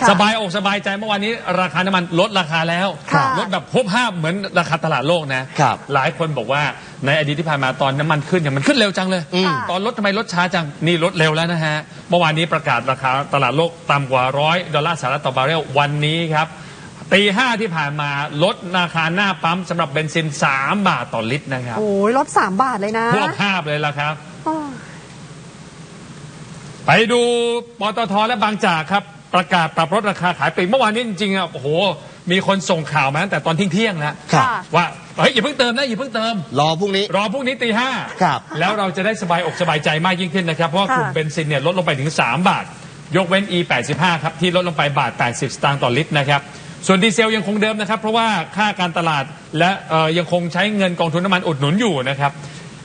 ค่ะสบายอกสบายใจเมื่อวานนี้ราคาน้ำมันลดราคาแล้ว ค่ะลดแบบพบภาพเหมือนราคาตลาดโลกนะครับ หลายคนบอกว่าในอดีตที่ผ่านมาตอนน้ำมันขึ้นเนี่ยมันขึ้นเร็วจังเลยอืมตอนลดทำไมลดช้าจัง นี่ลดเร็วแล้วนะฮะ เมื่อวานนี้ประกาศราคาตลาดโลกต่ำกว่าร้อยดอลลาร์สหรัฐต่อบาร์เรลวันนี้ครับตีห้าที่ผ่านมาลดราคาหน้าปั๊มสำหรับเบนซิน 3 บาทต่อลิตรนะครับโอ้ยลดสามบาทเลยนะพวกภาพเลยละครับ อ้อ ไปดูปตทและบางจากครับ ประกาศปรับลดราคาขายปลีกเมื่อวานนี้จริงๆอะโอ้โห มีคนส่งข่าวมาตั้งแต่ตอนเที่ยงๆแล้วค่ะว่าเฮ้ยอย่าเพิ่งเติมนะอย่าเพิ่งเติม รอพรุ่งนี้ รอพรุ่งนี้ตีห้าครับแล้วเราจะได้สบายอกสบายใจมากยิ่งขึ้นนะครับ เพราะว่ากลุ่มค่ะ เบนซินเนี่ยลดลงไปถึง 3 บาท ยกเว้น E 85 ครับ ที่ลดลงไปบาท 80 สตางค์ต่อลิตรนะครับ ส่วนดีเซลยังคงเดิมนะครับ เพราะว่าค่าการตลาดและเอ่อยังคงใช้เงินกองทุนน้ำมันอุดหนุนอยู่นะครับ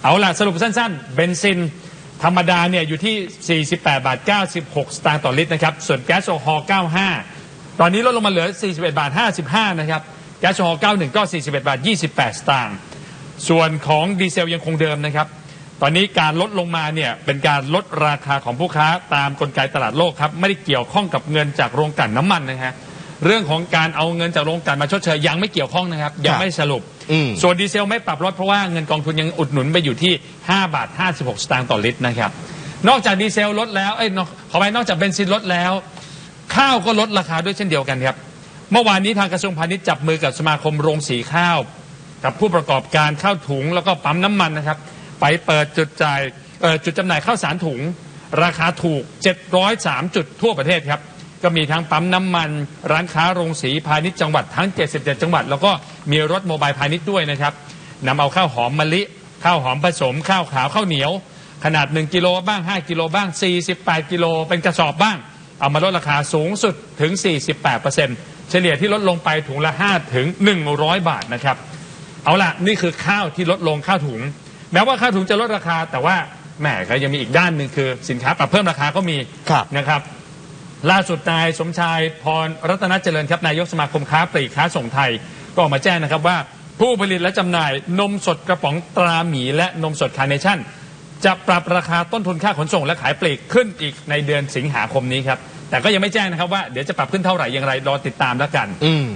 เอาล่ะสรุปสั้นๆ เบนซิน ธรรมดาเนี่ยอยู่ที่ 48 บาท 96 สตางค์ต่อลิตรนะครับ ส่วนแก๊สโซฮอล์95 ตอนนี้ลดลงมาเหลือ 41 บาท 55 นะครับ แก๊สโซฮอล์91 ก็ 41 บาท 28 สตางค์ ส่วนของดีเซลยังคงเดิมนะครับ ตอนนี้การลดลงมาเนี่ยเป็นการลดราคาของผู้ค้าตามกลไกตลาดโลกครับ ไม่ได้เกี่ยวข้องกับเงินจากโรงกลั่นน้ำมันนะฮะ เรื่องของการเอาเงินจากโรงกลั่นมาชดเชยยังไม่เกี่ยวข้องนะครับ ยังไม่สรุป อืม ส่วนดีเซลไม่ปรับลดเพราะว่าเงินกองทุนยังอุดหนุนไปอยู่ที่ 5 บาท 56 สตางค์ต่อลิตรนะครับ นอกจากดีเซลลดแล้วเอ้ยนอกขอไปนอกจากเบนซินลดแล้ว ข้าวก็ลดราคาด้วยเช่นเดียวกันครับ เมื่อวานนี้ทางกระทรวงพาณิชย์จับมือกับสมาคมโรงสีข้าว กับผู้ประกอบการข้าวถุงแล้วก็ปั๊มน้ำมันนะครับ ไปเปิดจุดจ่ายเอ่อจุดจำหน่ายข้าวสารถุง ราคาถูก 703 จุดทั่วประเทศครับ ก็มีทั้งปั๊มน้ำมัน ร้านค้าโรงสีพาณิชย์จังหวัดทั้ง 77 จังหวัด แล้วก็มีรถโมบายพาณิชย์ด้วยนะครับนำเอาข้าวหอมมะลิ ข้าวหอมผสม ข้าวขาวข้าวเหนียว ขนาด 1 กิโลบ้าง 5 กิโลบ้าง 48 กิโลเป็นกระสอบบ้าง เอามาลดราคาสูงสุดถึง 48%เฉลี่ยที่ลดลงไปถุงละ 5 ถึง 100 บาทนะครับ เอาล่ะนี่คือข้าวที่ลดลงข้าวถุง แม้ว่าข้าวถุงจะลดราคาแต่ว่าแหมก็ยังมีอีกด้านหนึ่งคือสินค้าปรับเพิ่มราคาก็มีครับ นะครับ ล่าสุดนายสมชายพรรัตนเจริญครับนายกสมาคมค้าปลีกค้าส่งไทย ก็ออกมาแจ้งนะครับว่า ผู้ผลิตและจำหน่ายนมสดกระป๋องตราหมีและนมสดคาร์เนชั่น จะปรับราคาต้นทุนค่าขนส่งและขายปลีกขึ้นอีกในเดือนสิงหาคมนี้ครับแต่ก็ยังไม่แจ้งนะครับว่าเดี๋ยวจะปรับขึ้นเท่าไหร่อย่างไรรอติดตามแล้วกัน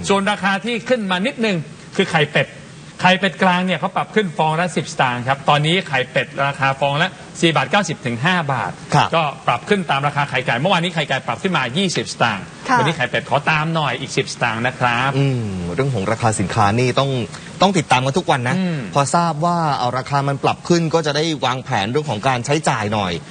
ส่วนราคาที่ขึ้นมานิดนึงคือไข่เป็ด ไข่เป็ดกลางเนี่ยเขาปรับขึ้นฟองละ 10 สตางค์ครับ ตอนนี้ไข่เป็ดราคาฟองละ4บาท90ถึง5บาท ครับก็ปรับขึ้นตามราคาไข่ไก่ เมื่อวานนี้ไข่ไก่ปรับขึ้นมา 20 สตางค์ ค่ะ วันี้ไข่เป็ดขอตามหน่อยอีก 10 สตางค์นะครับ อืมเรื่องของราคาสินค้านี่ต้องต้องติดตามกันทุกวันนะ อืม พอทราบว่าเอาราคามันปรับขึ้นก็จะได้วางแผนเรื่องของการใช้จ่ายหน่อย